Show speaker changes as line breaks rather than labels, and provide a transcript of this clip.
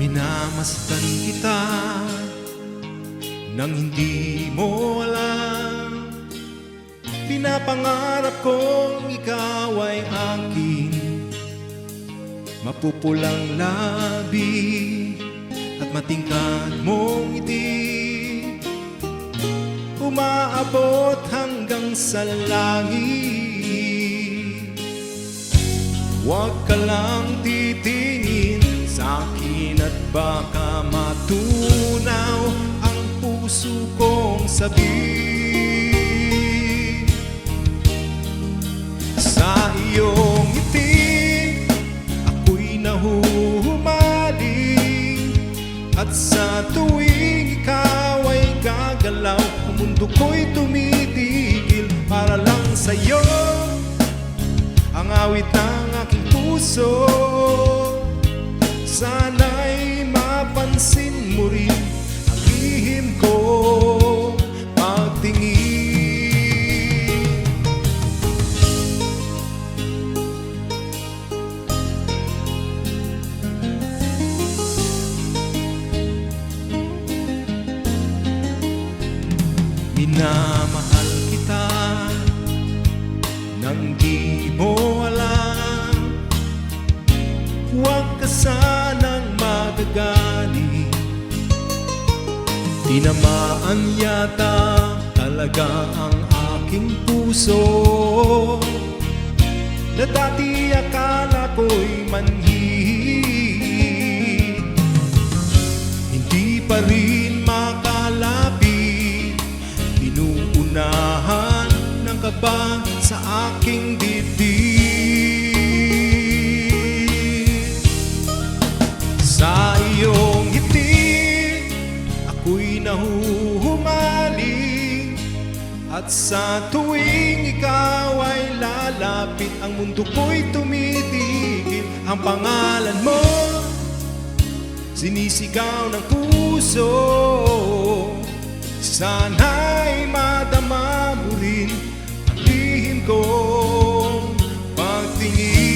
Minamasdan kita nang hindi mo alam. Pinapangarap kong ikaw ay akin. Mapupulang labi at matingkad mong ngiti Umaabot hanggang sa langit. Huwag ka lang titingin sa akin at baka matunaw ang puso kong sabi. Sa iyong ngiti ako'y nahuhumaling At sa tuwing ikaw ay gagalaw Ang mundo ko'y tumitigil para lang sa'yo. Ang awit ng aking puso Sana'y Minamahal kita. Nang di mo alam Huwag ka sanang magagaling Tinamaan yata talaga ang aking puso. Na dati akala ko'y manhid. Hindi pa rin makalapit Inuunahan ng kaba sa aking dibdib Sa iyong ngiti Ako'y nahuhumaling At sa tuwing ikaw ay lalapit Ang mundo ko'y tumitigil. Ang pangalan mo Sinisigaw ng puso. Sana'y kong pagtingin